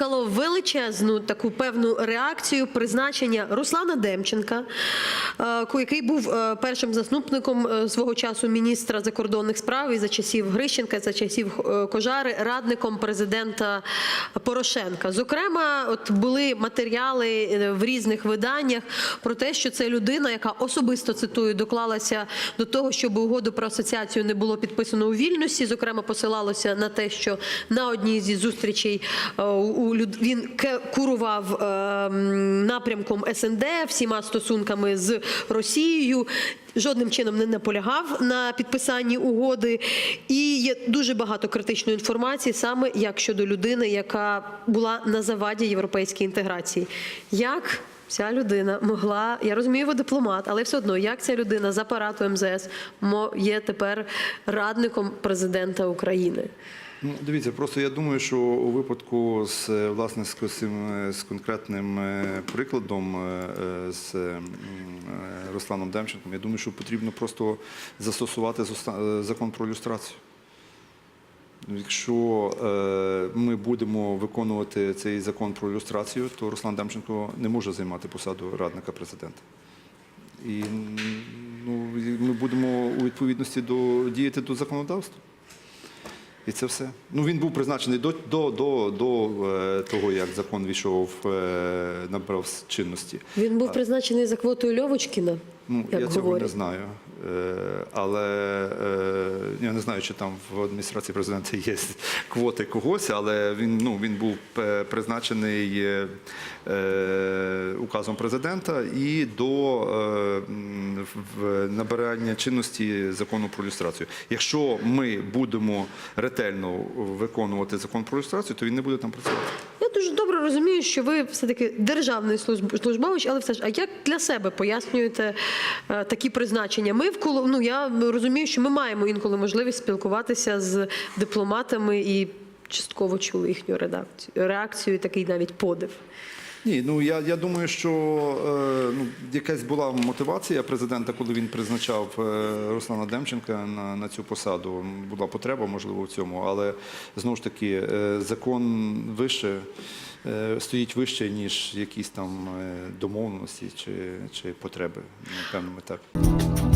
викликало величезну таку певну реакцію призначення Руслана Демченка, який був е, першим заступником е, свого часу міністра закордонних справ і за часів Грищенка, за часів е, Кожари, радником президента Порошенка. Зокрема, от були матеріали е, в різних виданнях про те, що це людина, яка особисто цитую, доклалася до того, щоб угоду про асоціацію не було підписано у Вільнюсі. Зокрема, посилалося на те, що на одній зі зустрічей е, у він курував е, напрямком СНД всіма стосунками з Росією. Жодним чином не наполягав на підписанні угоди, і є дуже багато критичної інформації, саме як щодо людини, яка була на заваді європейської інтеграції. Як ця людина могла, я розумію, ви дипломат, але все одно, як ця людина з апарату МЗС є тепер радником президента України? Ну, дивіться, просто я думаю, що у випадку з е, власне з е, з конкретним е, прикладом з Русланом Демченком, я думаю, що потрібно просто застосувати закон про люстрацію. Якщо ми будемо виконувати цей закон про люстрацію, то Руслан Демченко не може займати посаду радника президента. І ну, ми будемо у відповідності до діяти до законодавства. І це все. Ну він був призначений до, до, до, до е, того, як закон війшов, е, набрав чинності. Він був призначений за квотою Льовочкіна, Ну, як я цього не знаю. Е, але я не знаю, чи там в адміністрації президента є квоти когось, але він, ну, він був е, призначений е, е, указом президента і до е, набирання чинності закону про люстрацію. Якщо ми будемо ретельно виконувати закон про люстрацію, то він не буде там працювати. Дуже добре розумію, що ви все-таки державний служб- службович, але все ж, а як для себе пояснюєте е, такі призначення? Ми вколо, ну я розумію, що ми маємо інколи можливість спілкуватися з дипломатами і частково чули їхню реакцію, і такий навіть подив. Ні, ну я, я думаю, що е, ну, якась була мотивація президента, коли він призначав е, Руслана Демченка на, на цю посаду. Була потреба, можливо, в цьому, але знову ж таки, е, закон вище е, стоїть вище, ніж якісь там е, домовленості чи, чи потреби на певному етапі.